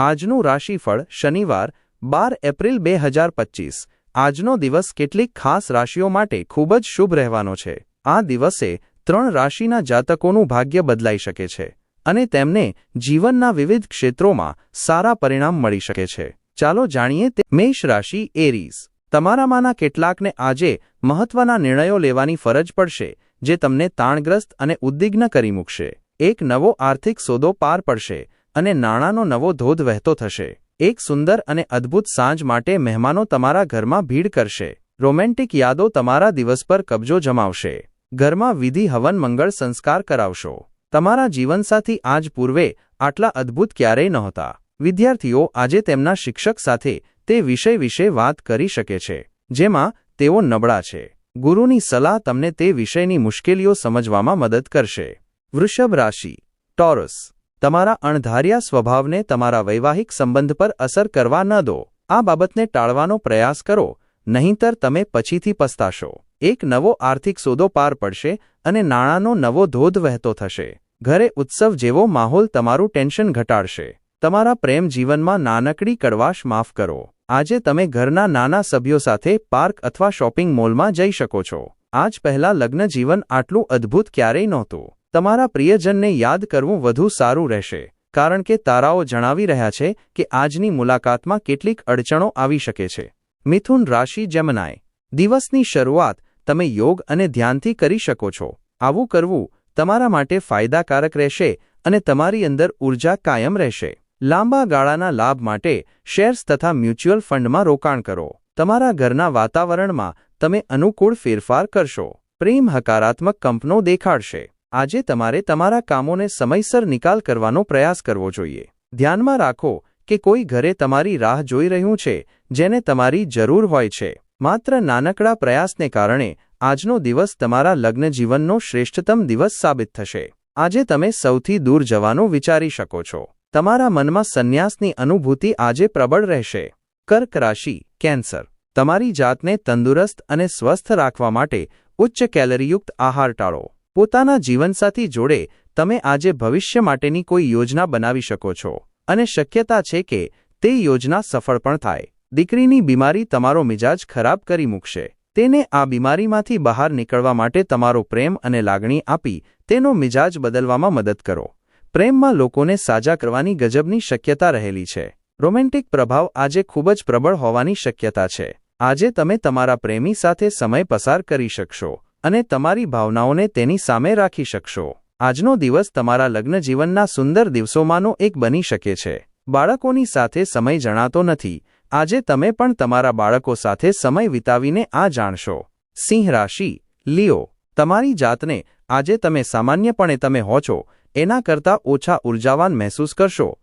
આજનું રાશિફળ શનિવાર, બાર એપ્રિલ બે હજાર પચીસ. આજનો દિવસ કેટલીક ખાસ રાશિઓ માટે ખૂબ જ શુભ રહેવાનો છે. આ દિવસે ત્રણ રાશિના જાતકોનું ભાગ્ય બદલાઈ શકે છે અને તેમને જીવનના વિવિધ ક્ષેત્રોમાં સારા પરિણામ મળી શકે છે. ચાલો જાણીએ તે મેષ રાશિ એરીઝ. તમારામાંના કેટલાકને આજે મહત્વના નિર્ણયો લેવાની ફરજ પડશે, જે તમને તાણગ્રસ્ત અને ઉદ્વિગ્ન કરી મૂકશે. એક નવો આર્થિક સોદો પાર પડશે અને નાણાંનો નવો ધોધ વહેતો થશે. એક સુંદર અને અદ્ભુત સાંજ માટે મહેમાનો તમારા ઘરમાં ભીડ કરશે. રોમેન્ટિક યાદો તમારા દિવસ પર કબજો જમાવશે. ઘરમાં વિધિ હવન મંગળ સંસ્કાર કરાવશો. તમારા જીવનસાથી આજ પૂર્વે આટલા અદ્ભુત ક્યારેય નહોતા. વિદ્યાર્થીઓ આજે તેમના શિક્ષક સાથે તે વિષય વિશે વાત કરી શકે છે, જેમાં તેઓ નબળા છે. ગુરુની સલાહ તમને તે વિષયની મુશ્કેલીઓ સમજવામાં મદદ કરશે. વૃષભ રાશિ, ટોરસ તમારા અણધાર્યા સ્વભાવને તમારા વૈવાહિક સંબંધ પર અસર કરવા ન દો. આ બાબતને ટાળવાનો પ્રયાસ કરો, નહીંતર તમે પછીથી પસ્તાશો. એક નવો આર્થિક સોદો પાર પડશે અને નાણાંનો નવો ધોધ વહેતો થશે. ઘરે ઉત્સવ જેવો માહોલ તમારું ટેન્શન ઘટાડશે. તમારા પ્રેમ જીવનમાં નાનકડી કડવાશ માફ કરો. આજે તમે ઘરના નાના સભ્યો સાથે પાર્ક અથવા શોપિંગ મોલમાં જઈ શકો છો. આજ પહેલા લગ્ન જીવન આટલું અદ્ભુત ક્યારેય નહોતું. તમારા પ્રિયજનને યાદ કરવું વધુ સારું રહેશે, કારણ કે તારાઓ જણાવી રહ્યા છે કે આજની મુલાકાતમાં કેટલીક અડચણો આવી શકે છે. મિથુન રાશિ જમનાય. દિવસની શરૂઆત તમે યોગ અને ધ્યાનથી કરી શકો છો. આવું કરવું તમારા માટે ફાયદાકારક રહેશે અને તમારી અંદર ઊર્જા કાયમ રહેશે. લાંબા ગાળાના લાભ માટે શેર્સ તથા મ્યુચ્યુઅલ ફંડમાં રોકાણ કરો. તમારા ઘરના વાતાવરણમાં તમે અનુકૂળ ફેરફાર કરશો. પ્રેમ હકારાત્મક કંપનો દેખાડશે. આજે તમારે તમારા કામોને સમયસર નિકાલ કરવાનો પ્રયાસ કરવો જોઈએ. ધ્યાનમાં રાખો કે કોઈ ઘરે તમારી રાહ જોઈ રહ્યું છે, જેને તમારી જરૂર હોય છે. માત્ર નાનકડા પ્રયાસને કારણે આજનો દિવસ તમારા લગ્ન જીવનનો શ્રેષ્ઠતમ દિવસ સાબિત થશે. આજે તમે સૌથી દૂર જવાનું વિચારી શકો છો. તમારા મનમાં સંન્યાસની અનુભૂતિ આજે પ્રબળ રહેશે. કર્ક રાશિ, કેન્સર. તમારી જાતને તંદુરસ્ત અને સ્વસ્થ રાખવા માટે ઉચ્ચ કેલરીયુક્ત આહાર ટાળો. પોતાના જીવનસાથી જોડે તમે આજે ભવિષ્ય માટેની કોઈ યોજના બનાવી શકો છો. અને શક્યતા છે કે તે યોજના સફળ પણ થાય. દીકરીની બીમારી તમારો મિજાજ ખરાબ કરી મૂકશે. તેને આ બીમારીમાંથી બહાર નીકળવા માટે તમારો પ્રેમ અને લાગણી આપી તેનો મિજાજ બદલવામાં મદદ કરો. પ્રેમમાં લોકોને સાજા કરવાની ગજબની શક્યતા રહેલી છે. રોમેન્ટિક પ્રભાવ આજે ખૂબ જ પ્રબળ હોવાની શક્યતા છે. આજે તમે તમારા પ્રેમી સાથે સમય પસાર કરી શકશો. અને તમારી ભાવનાઓને તેની સામે રાખી શકશો. આજનો દિવસ તમારા લગ્ન જીવનના સુંદર દિવસોમાંનો એક બની શકે છે. બાળકોની સાથે સમય જણાતો નથી. આજે તમે પણ તમારા બાળકો સાથે સમય વિતાવીને આ જાણશો. સિંહ રાશિ, લિયો, તમારી જાતને આજે તમે સામાન્યપણે તમે હો છો એના કરતાં ઓછા ઉર્જાવાન મહેસૂસ કરશો.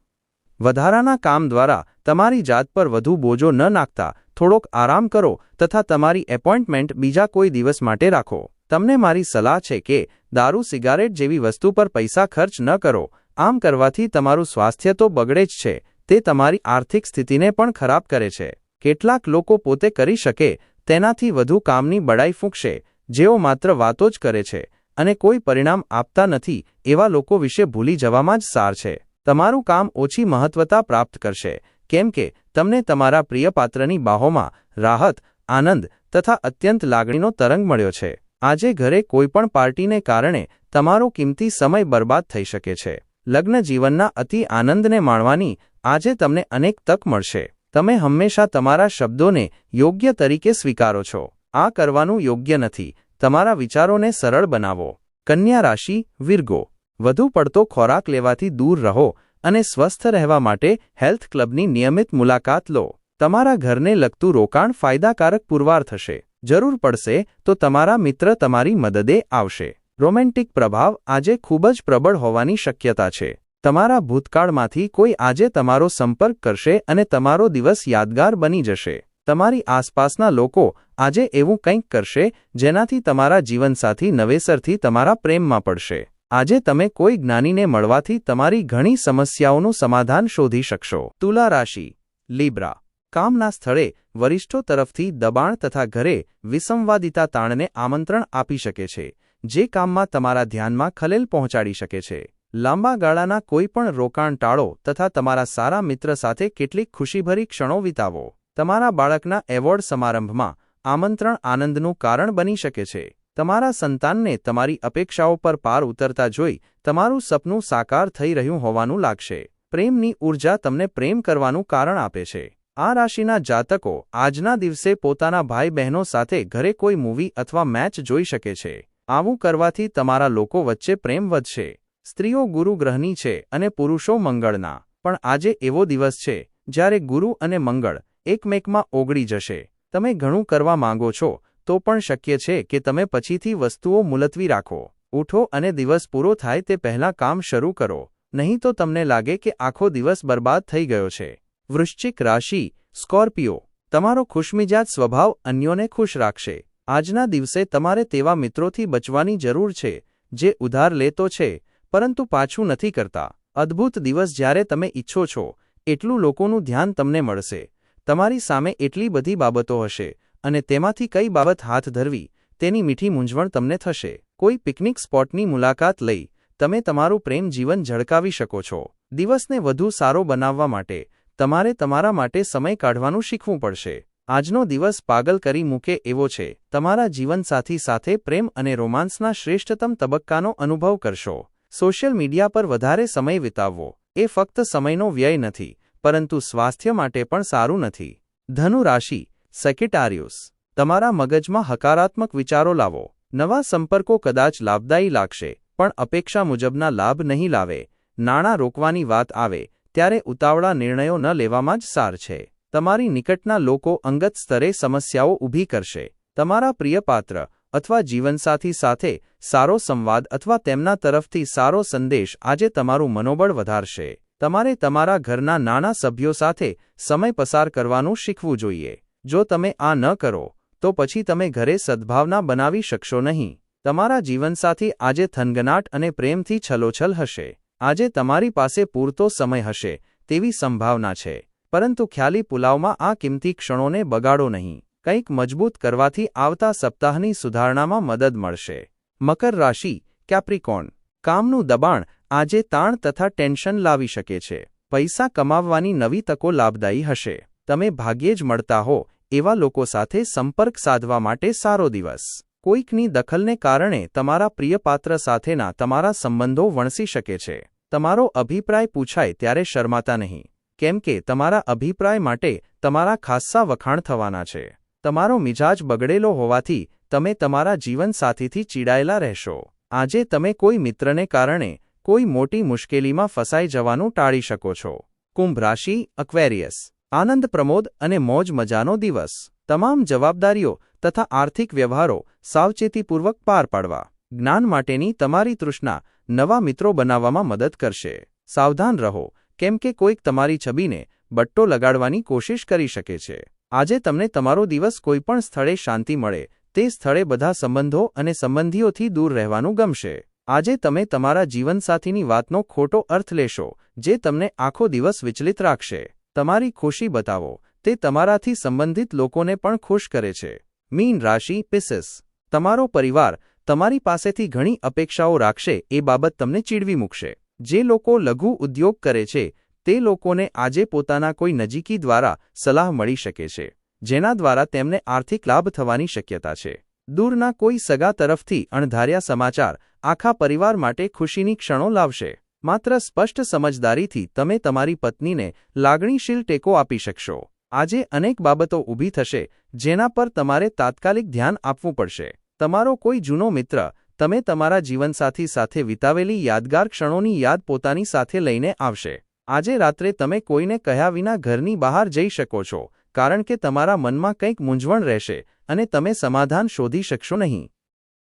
વધારાના કામ દ્વારા તમારી જાત પર વધુ બોજો ન નાખતા, થોડોક આરામ કરો તથા તમારી એપોઇન્ટમેન્ટ બીજા કોઈ દિવસ માટે રાખો. તમને મારી સલાહ છે કે દારૂ સિગારેટ જેવી વસ્તુ પર પૈસા ખર્ચ ન કરો. આમ કરવાથી તમારું સ્વાસ્થ્ય તો બગડે જ છે, તે તમારી આર્થિક સ્થિતિને પણ ખરાબ કરે છે. કેટલાક લોકો પોતે કરી શકે, તેનાથી વધુ કામની બડાઈ ફૂંકશે, જેઓ માત્ર વાતો જ કરે છે અને કોઈ પરિણામ આપતા નથી, એવા લોકો વિશે ભૂલી જવામાં જ સાર છે. તમારું કામ ઓછી મહત્વતા પ્રાપ્ત કરશે, કેમ કે તમને તમારા પ્રિય પાત્રની બાહોમાં રાહત, આનંદ તથા અત્યંત લાગણીનો તરંગ મળ્યો છે. આજે ઘરે કોઈપણ પાર્ટીને કારણે તમારો કિંમતી સમય બરબાદ થઈ શકે છે. લગ્ન જીવનના અતિ આનંદને માણવાની આજે તમને અનેક તક મળશે. તમે હંમેશા તમારા શબ્દોને યોગ્ય તરીકે સ્વીકારો છો. આ કરવાનું યોગ્ય નથી. તમારા વિચારોને સરળ બનાવો. કન્યા રાશિ, વિર્ગો. વધુ પડતો ખોરાક લેવાથી દૂર રહો અને સ્વસ્થ રહેવા માટે હેલ્થ ક્લબની નિયમિત મુલાકાત લો. તમારા ઘરને લગતું રોકાણ ફાયદાકારક પુરવાર થશે. જરૂર પડશે તો તમારા મિત્ર તમારી મદદે આવશે. રોમેન્ટિક પ્રભાવ આજે ખૂબ જ પ્રબળ હોવાની શક્યતા છે. તમારા ભૂતકાળમાંથી કોઈ આજે તમારો સંપર્ક કરશે અને તમારો દિવસ યાદગાર બની જશે. તમારી આસપાસના લોકો આજે એવું કંઈક કરશે જેનાથી તમારા જીવનસાથી નવેસરથી તમારા પ્રેમમાં પડશે. આજે તમે કોઈ જ્ઞાનીને મળવાથી તમારી ઘણી સમસ્યાઓનું સમાધાન શોધી શકશો. તુલા રાશિ, લીબ્રા. કામના સ્થળે વરિષ્ઠો તરફથી દબાણ તથા ઘરે વિસંવાદિતા તાણને આમંત્રણ આપી શકે છે, જે કામમાં તમારા ધ્યાનમાં ખલેલ પહોંચાડી શકે છે. લાંબા ગાળાના કોઈપણ રોકાણ ટાળો તથા તમારા સારા મિત્ર સાથે કેટલીક ખુશીભરી ક્ષણો વિતાવો. તમારા બાળકના એવોર્ડ સમારંભમાં આમંત્રણ આનંદનું કારણ બની શકે છે. તમારા સંતાનને તમારી અપેક્ષાઓ પર પાર ઉતરતા જોઈ તમારું સપનું સાકાર થઈ રહ્યું હોવાનું લાગશે. પ્રેમની ઊર્જા તમને પ્રેમ કરવાનું કારણ આપે છે. આ રાશિના જાતકો આજના દિવસે પોતાના ભાઈ બહેનો સાથે ઘરે કોઈ મૂવી અથવા મેચ જોઈ શકે છે. આવું કરવાથી તમારા લોકો વચ્ચે પ્રેમ વધશે. સ્ત્રીઓ ગુરુ ગ્રહની છે અને પુરુષો મંગળના. પણ આજે એવો દિવસ છે, જ્યારે ગુરુ અને મંગળ એકમેકમાં ઓગળી જશે. તમે ઘણું કરવા માંગો છો તો પણ શક્ય છે કે તમે પછીથી વસ્તુઓ મુલતવી રાખો. ઉઠો અને દિવસ પૂરો થાય તે પહેલાં કામ શરૂ કરો. નહીં તો તમને લાગે કે આખો દિવસ બરબાદ થઈ ગયો છે. વૃશ્ચિક રાશિ, સ્કોર્પિયો, તમારો ખુશમિજાજ સ્વભાવ અન્યોને ખુશ રાખશે. આજના દિવસે તમારે તેવા મિત્રોથી બચવાની જરૂર છે, જે ઉધાર લેતો છે, પરંતુ પાછું નથી કરતા. અદ્ભુત દિવસ જ્યારે તમે ઈચ્છો છો, એટલું લોકોનું ધ્યાન તમને મળશે. તમારી સામે એટલી બધી બાબતો હશે. અને તેમાંથી કઈ બાબત હાથ ધરવી, તેની મીઠી મૂંઝવણ તમને થશે. કોઈ પિકનિક સ્પોટની મુલાકાત લઈ, તમે તમારું પ્રેમ જીવન ઝળકાવી શકો છો. દિવસને વધુ સારો બનાવવા માટે, તમારે તમારા માટે સમય કાઢવાનું શીખવું પડશે. આજનો દિવસ પાગલ કરી મૂકે એવો છે. તમારા જીવનસાથી સાથે પ્રેમ અને રોમાન્સના શ્રેષ્ઠતમ તબક્કાનો અનુભવ કરશો. સોશિયલ મીડિયા પર વધારે સમય વિતાવવો. એ ફક્ત સમયનો વ્યય નથી, પરંતુ સ્વાસ્થ્ય માટે પણ સારું નથી. ધનુ રાશિ સેક્રેટારિયુસ તમારા મગજમાં હકારાત્મક વિચારો લાવો. નવા સંપર્કો કદાચ લાભદાયી લાગશે, પણ અપેક્ષા મુજબના લાભ નહીં લાવે. નાણાં રોકવાની વાત આવે, ત્યારે ઉતાવળા નિર્ણયો ન લેવામાં જ સાર છે. તમારી નિકટના લોકો અંગત સ્તરે સમસ્યાઓ ઊભી કરશે. તમારા પ્રિયપાત્ર અથવા જીવનસાથી સાથે સારો સંવાદ અથવા તેમના તરફથી સારો સંદેશ આજે તમારું મનોબળ વધારશે. તમારે તમારા ઘરના નાના સભ્યો સાથે સમય પસાર કરવાનું શીખવું જોઈએ. જો તમે આ ન કરો, તો પછી તમે ઘરે સદ્ભાવના બનાવી શકશો નહીં. તમારા જીવનસાથી આજે થનગનાટ અને પ્રેમથી છલોછલ હશે. આજે તમારી પાસે પૂરતો સમય હશે, તેવી સંભાવના છે. પરંતુ ખ્યાલી પુલાવમાં આ કિંમતી ક્ષણોને બગાડો નહીં. કંઈક મજબૂત કરવાથી આવતા સપ્તાહની સુધારણામાં મદદ મળશે. મકર રાશિ, કેપ્રિકોન. કામનું દબાણ આજે તાણ તથા ટેન્શન લાવી શકે છે. પૈસા કમાવવાની નવી તકો લાભદાયી હશે. તમે ભાગ્યે જ મળતા હો એવા લોકો સાથે સંપર્ક સાધવા માટે સારો દિવસ. કોઈકની દખલને કારણે તમારા પ્રિયપાત્ર સાથેના તમારા સંબંધો વણસી શકે છે. તમારો અભિપ્રાય પૂછાય ત્યારે શરમાતા નહીં. કેમ કે તમારા અભિપ્રાય માટે તમારા ખાસ્સા વખાણ થવાના છે. તમારો મિજાજ બગડેલો હોવાથી તમે તમારા જીવનસાથીથી ચીડાયેલા રહેશો. આજે તમે કોઈ મિત્રને કારણે કોઈ મોટી મુશ્કેલીમાં ફસાઈ જવાનું ટાળી શકો છો. કુંભ રાશિ અક્વેરિયસ આનંદ પ્રમોદ અને મોજ મજાનો દિવસ. તમામ જવાબદારીઓ તથા આર્થિક વ્યવહારો સાવચેતીપૂર્વક પાર પાડવા. જ્ઞાન માટેની તમારી તૃષ્ણા નવા મિત્રો બનાવવામાં મદદ કરશે. સાવધાન રહો, કેમ કે કોઈક તમારી છબીને બટ્ટો લગાડવાની કોશિશ કરી શકે છે. આજે તમને તમારો દિવસ કોઈપણ સ્થળે શાંતિ મળે, તે સ્થળે બધા સંબંધો અને સંબંધીઓથી દૂર રહેવાનું ગમશે. આજે તમે તમારા જીવનસાથીની વાતનો ખોટો અર્થ લેશો, જે તમને આખો દિવસ વિચલિત રાખશે. તમારી ખુશી બતાવો. તે તમારાથી સંબંધિત લોકોને પણ ખુશ કરે છે. મીન રાશિ પિસિસ તમારો પરિવાર તમારી પાસેથી ઘણી અપેક્ષાઓ રાખશે, એ બાબત તમને ચીડવી મૂકશે. જે લોકો લઘુ ઉદ્યોગ કરે છે, તે લોકોને આજે પોતાના કોઈ નજીકી દ્વારા સલાહ મળી શકે છે, જેના દ્વારા તેમને આર્થિક લાભ થવાની શક્યતા છે. દૂરના કોઈ સગા તરફથી અણધાર્યા સમાચાર આખા પરિવાર માટે ખુશીની ક્ષણો લાવશે. માત્ર સ્પષ્ટ સમજદારીથી તમે તમારી પત્નીને લાગણીશીલ ટેકો આપી શકશો. આજે અનેક બાબતો ઊભી થશે, જેના પર તમારે તાત્કાલિક ધ્યાન આપવું પડશે. તમારો કોઈ જૂનો મિત્ર, તમે તમારા જીવનસાથી સાથે વિતાવેલી યાદગાર ક્ષણોની યાદ પોતાની સાથે લઈને આવશે. આજે રાત્રે તમે કોઈને કહ્યા વિના ઘરની બહાર જઈ શકો છો, કારણ કે તમારા મનમાં કંઈક મૂંઝવણ રહેશે અને તમે સમાધાન શોધી શકશો નહીં.